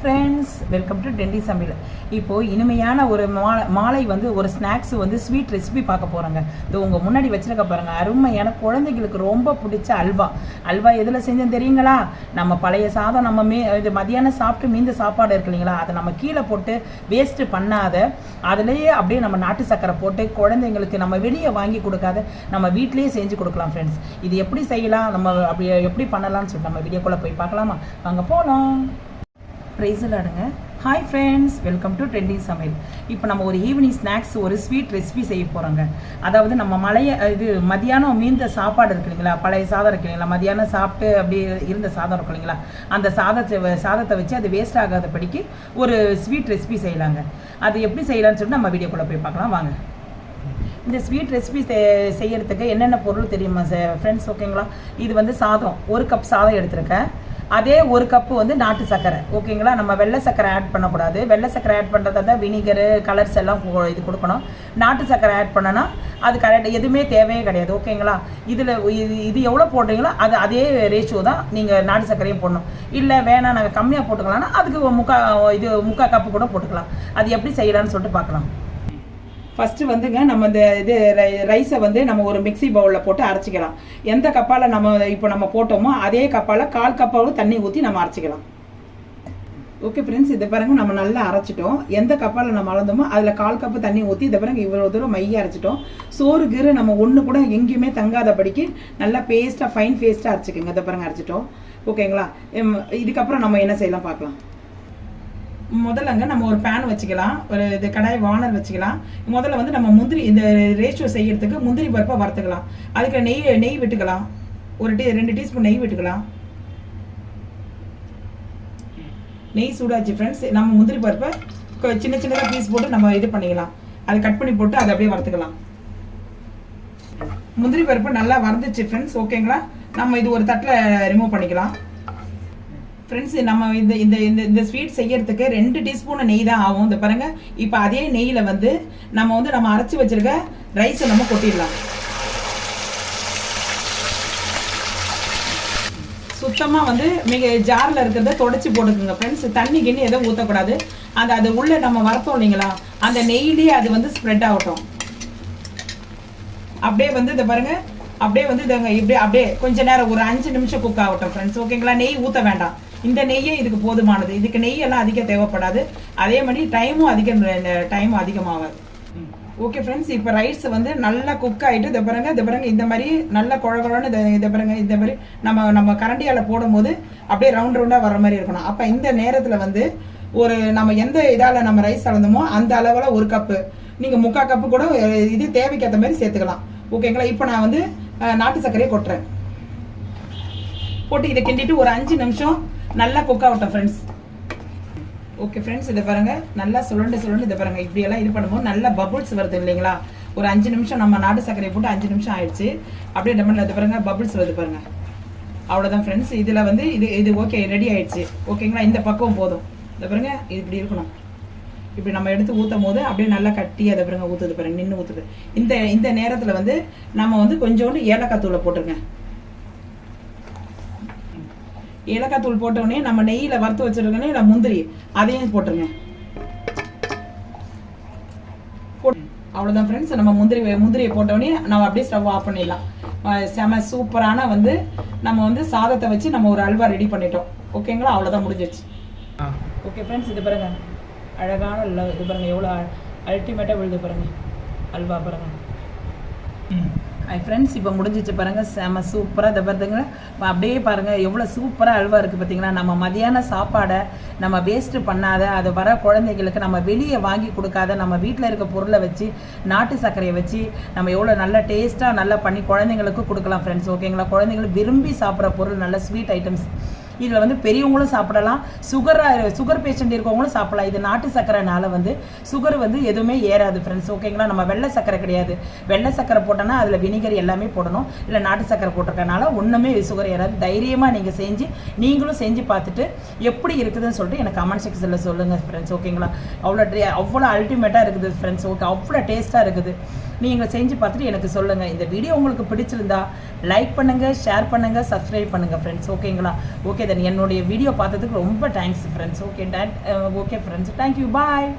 Friends welcome to டெண்டி சமையல் இப்போது இனிமையான ஒரு மாலை மாலை வந்து ஒரு ஸ்நாக்ஸ் வந்து ஸ்வீட் ரெசிபி பார்க்க போகிறாங்க இது உங்கள் முன்னாடி வச்சிருக்க பாருங்க அருமையான குழந்தைங்களுக்கு ரொம்ப பிடிச்ச அல்வா. அல்வா எதில் செஞ்சேன் தெரியுங்களா? நம்ம பழைய சாதம் நம்ம மே இது மதியானம் சாப்பிட்டு மீந்த சாப்பாடு இருக்கு இல்லைங்களா? அதை நம்ம கீழே போட்டு வேஸ்ட்டு பண்ணாத அதுலேயே அப்படியே நம்ம நாட்டு சக்கரை போட்டு குழந்தைங்களுக்கு நம்ம வெளியே வாங்கி கொடுக்காத நம்ம வீட்டிலேயே செஞ்சு கொடுக்கலாம் ஃப்ரெண்ட்ஸ் இது எப்படி செய்யலாம்? நம்ம அப்படி எப்படி பண்ணலாம்னு சொல்லிட்டு நம்ம வீடியோக்குள்ளே போய் பார்க்கலாமா? வாங்க போகலாம் ப்ரைஸில் hi friends welcome to trending சமையல் இப்போ நம்ம ஒரு ஈவினிங் ஸ்நாக்ஸ் ஒரு ஸ்வீட் ரெசிபி செய்ய போகிறோங்க அதாவது நம்ம மலைய இது மதியானம் மீந்த சாப்பாடு இருக்கு இல்லைங்களா? பழைய சாதம் இருக்கு இல்லைங்களா? மதியானம் சாப்பிட்டு அப்படியே இருந்த சாதம் இருக்கு இல்லைங்களா? அந்த சாதத்தை சாதத்தை வச்சு அது வேஸ்ட் ஆகாதபடிக்கு ஒரு ஸ்வீட் ரெசிபி செய்யலாங்க. அது எப்படி செய்யலாம்னு சொல்லிட்டு நம்ம வீடியோக்குள்ளே போய் பார்க்கலாம். வாங்க. இந்த ஸ்வீட் ரெசிபி செய்யறதுக்கு என்னென்ன பொருள் தெரியுமா ஃப்ரெண்ட்ஸ் ஓகேங்களா இது வந்து சாதம். ஒரு கப் சாதம் எடுத்திருக்கேன். அதே ஒரு கப்பு வந்து நாட்டு சர்க்கரை. ஓகேங்களா நம்ம வெள்ளை சர்க்கரை ஆட் பண்ணக்கூடாது. வெள்ளை சர்க்கரை ஆட் பண்ணுறதா தான் வினிகரு கலர்ஸ் எல்லாம் இது கொடுக்கணும். நாட்டு சர்க்கரை ஆட் பண்ணனா அது கரெக்ட் எதுவுமே தேவையே கிடையாது. ஓகேங்களா இதில் இது இது எவ்வளோ போடுறீங்களோ அது அதே ரேஷியோ தான் நீங்கள் நாட்டு சர்க்கரையும் போடணும். இல்லை வேணாம் நாங்கள் கம்மியாக போட்டுக்கலாம்னா அதுக்கு முக்கா இது முக்கா கப்பு கூட போட்டுக்கலாம். அது எப்படி செய்யலாம்னு சொல்லிட்டு பார்க்கலாம். ஃபஸ்ட்டு வந்துங்க நம்ம இந்த இது ரை- ரைஸை வந்து நம்ம ஒரு மிக்ஸி பவுலில் போட்டு அரைச்சிக்கலாம். எந்த கப்பால் நம்ம இப்போ நம்ம போட்டோமோ அதே கப்பால் கால் கப்பாவும் தண்ணி ஊற்றி நம்ம அரைச்சிக்கலாம். ஓகே ஃப்ரெண்ட்ஸ் இதை பாருங்க நம்ம நல்லா அரைச்சிட்டோம். எந்த கப்பால் நம்ம அளந்தோமோ அதில் கால் கப்பு தண்ணி ஊற்றி இதை பாருங்க இவ்வளோ தூரம் மைய அரைச்சிட்டோம். சோறு கீரை நம்ம ஒன்று கூட எங்கேயுமே தங்காதபடிக்கு நல்லா பேஸ்ட்டாக ஃபைன் பேஸ்ட்டாக அரைச்சிக்கோங்க. இதை பாருங்க அரைச்சிட்டோம். ஓகேங்களா இதுக்கப்புறம் நம்ம என்ன செய்யலாம் பார்க்கலாம். முதல்லங்க நம்ம ஒரு பேன் வச்சுக்கலாம். ஒரு இது கடாய் வானல் வச்சுக்கலாம். முதல்ல வந்து நம்ம முந்திரி இந்த ரேஷியோ செய்யறதுக்கு முந்திரி பருப்பை வறுத்துக்கலாம். அதுக்கு நெய் நெய் விட்டுக்கலாம். ஒரு டீ ரெண்டு டீஸ்பூன் நெய் விட்டுக்கலாம். நெய் சூடாச்சு ஃப்ரெண்ட்ஸ் நம்ம முந்திரி பருப்பை சின்ன சின்னதாக பீஸ் போட்டு நம்ம இது பண்ணிக்கலாம். அதை கட் பண்ணி போட்டு அதை அப்படியே வறுத்துக்கலாம். முந்திரி பருப்பு நல்லா வறுந்துச்சு ஃப்ரெண்ட்ஸ் ஓகேங்களா நம்ம இது ஒரு தட்டில் ரிமூவ் பண்ணிக்கலாம். ஃப்ரெண்ட்ஸ் நம்ம இந்த இந்த இந்த இந்த ஸ்வீட் செய்யறதுக்கு ரெண்டு டீஸ்பூன் நெய் தான் ஆகும். இந்த பாருங்க இப்போ அதே நெய்யில் வந்து நம்ம வந்து நம்ம அரைச்சி வச்சிருக்க ரைஸை நம்ம கொட்டிடலாம். சுத்தமாக வந்து மிக ஜாரில் இருக்கிறத தொடச்சி போட்டுக்குங்க ஃப்ரெண்ட்ஸ் தண்ணி கிண்ணி எதுவும் ஊற்றக்கூடாது அந்த அது உள்ளே நம்ம வரத்தோம் இல்லைங்களா அந்த நெய்லேயே அது வந்து ஸ்ப்ரெட் ஆகட்டும். அப்படியே வந்து இதை பாருங்க அப்படியே வந்து இதங்க இப்படியே அப்படியே கொஞ்ச நேரம் ஒரு அஞ்சு நிமிஷம் குக் ஆகட்டும் ஃப்ரெண்ட்ஸ் ஓகேங்களா நெய் ஊற்ற வேண்டாம். இந்த நெய்யே இதுக்கு போதுமானது. இதுக்கு நெய் எல்லாம் அதிகம் தேவைப்படாது. அதே மாதிரி டைமும் அதிகம் டைம் அதிகமாகாது. ஓகே ஃப்ரெண்ட்ஸ் இப்போ ரைஸ் வந்து நல்லா குக் ஆகிட்டு இதை பாருங்க இதை பாருங்க இந்த மாதிரி நல்ல குழகுழன்னு இதை இதை பாருங்க இந்த மாதிரி நம்ம நம்ம கரண்டியால் போடும்போது அப்படியே ரவுண்ட் ரவுண்டாக வர மாதிரி இருக்கணும். அப்போ இந்த நேரத்தில் வந்து ஒரு நம்ம எந்த இதால் நம்ம ரைஸ் அளந்தோமோ அந்த அளவில் ஒரு கப்பு நீங்கள் முக்கால் கப்பு கூட இது தேவைக்கு ஏற்ற மாதிரி சேர்த்துக்கலாம். ஓகேங்களா இப்போ நான் வந்து நாட்டு சர்க்கரையை கொட்டுறேன். போட்டு இதை கிண்டிட்டு ஒரு அஞ்சு நிமிஷம் நல்லா குக் ஆகட்டும் ஃப்ரெண்ட்ஸ் ஓகே ஃப்ரெண்ட்ஸ் இதை பாருங்கள் நல்லா சுழண்டு சுழண்டு இதை பாருங்கள் இப்படியெல்லாம் இது பண்ணும்போது நல்லா பபுள்ஸ் வருது இல்லைங்களா? ஒரு அஞ்சு நிமிஷம் நம்ம நாட்டு சர்க்கரையை போட்டு அஞ்சு நிமிஷம் ஆயிடுச்சு. அப்படியே டம்மன் இது பாருங்கள் பபுள்ஸ் வருது பாருங்கள் அவ்வளோதான் ஃப்ரெண்ட்ஸ் இதில் வந்து இது இது ஓகே ரெடி ஆயிடுச்சு. ஓகேங்களா இந்த பக்கம் போதும். இதை பாருங்க இது இப்படி இருக்கணும். இப்படி நம்ம எடுத்து ஊற்றும் போது அப்படியே நல்லா கட்டி அதை பாருங்க ஊற்றுது பாருங்க நின்று ஊற்றுது இந்த இந்த நேரத்தில் வந்து நம்ம வந்து கொஞ்சோண்டு ஏலக்காய் தூளை போட்டுருங்க. ஏலக்காய் தூள் போட்ட உடனே நம்ம நெய்யில வறுத்து வச்சிருக்கோன்னே இல்லை முந்திரி அதையும் போட்டுருங்க. போட்டு- அவ்வளவுதான் ஃப்ரெண்ட்ஸ் நம்ம முந்திரி முந்திரியை போட்ட உடனே நம்ம அப்படியே ஸ்டவ் ஆஃப் பண்ணிடலாம். செம சூப்பரான வந்து நம்ம வந்து சாதத்தை வச்சு நம்ம ஒரு அல்வா ரெடி பண்ணிட்டோம். ஓகேங்களா அவ்வளோதான் முடிஞ்சிருச்சு. ஓகே ஃப்ரெண்ட்ஸ் இது பாருங்க. அழகான இது பாருங்க எவ்வளோ அல்டிமேட்டாக விழுது பாருங்க. அல்வா பாருங்க. ஐ ஃப்ரெண்ட்ஸ் இப்போ முடிஞ்சிச்சு பாருங்கள் செம சூப்பராக இதை பாருங்க. அப்படியே பாருங்கள் எவ்வளோ சூப்பராக அல்வா இருக்குது பார்த்தீங்களா நம்ம மதியான சாப்பாடை நம்ம வேஸ்ட்டு பண்ணாத அது வர குழந்தைங்களுக்கு நம்ம வெளியே வாங்கி கொடுக்காத நம்ம வீட்டில் இருக்க பொருளை வச்சு நாட்டு சர்க்கரையை வச்சு நம்ம எவ்வளோ நல்ல டேஸ்ட்டாக நல்லா பண்ணி குழந்தைங்களுக்கு கொடுக்கலாம் ஃப்ரெண்ட்ஸ் ஓகேங்களா குழந்தைங்களுக்கு விரும்பி சாப்பிட்ற பொருள் நல்ல ஸ்வீட் ஐட்டம்ஸ் இதில் வந்து பெரியவங்களும் சாப்பிடலாம். சுகர் சுகர் பேஷண்ட் இருக்கவங்களும் சாப்பிடலாம். இது நாட்டு சர்க்கரைனால வந்து சுகர் வந்து எதுவுமே ஏறாது ஃப்ரெண்ட்ஸ் ஓகேங்களா நம்ம வெள்ளை சர்க்கரை கிடையாது. வெள்ளை சர்க்கரை போட்டோன்னா அதில் வினிகர் எல்லாமே போடணும். இல்லை நாட்டு சர்க்கரை போட்டிருக்கனால ஒன்றுமே சுகர் ஏறாது. தைரியமாக நீங்கள் செஞ்சு நீங்களும் செஞ்சு பார்த்துட்டு எப்படி இருக்குதுன்னு சொல்லிட்டு எனக்கு கமெண்ட் செக்ஷனில் சொல்லுங்கள் ஃப்ரெண்ட்ஸ் ஓகேங்களா அவ்வளோ அவ்வளோ அல்டிமேட்டாக இருக்குது ஃப்ரெண்ட்ஸ் ஓகே அவ்வளோ டேஸ்ட்டாக இருக்குது. நீங்கள் செஞ்சு பார்த்துட்டு எனக்கு சொல்லுங்கள் இந்த வீடியோ உங்களுக்கு பிடிச்சிருந்தா லைக் பண்ணுங்கள் ஷேர் பண்ணுங்கள் சப்ஸ்கிரைப் பண்ணுங்கள் ஃப்ரெண்ட்ஸ் ஓகேங்களா ஓகே தென் என்னுடைய வீடியோ பார்த்ததுக்கு ரொம்ப thanks friends okay date okay friends thank you bye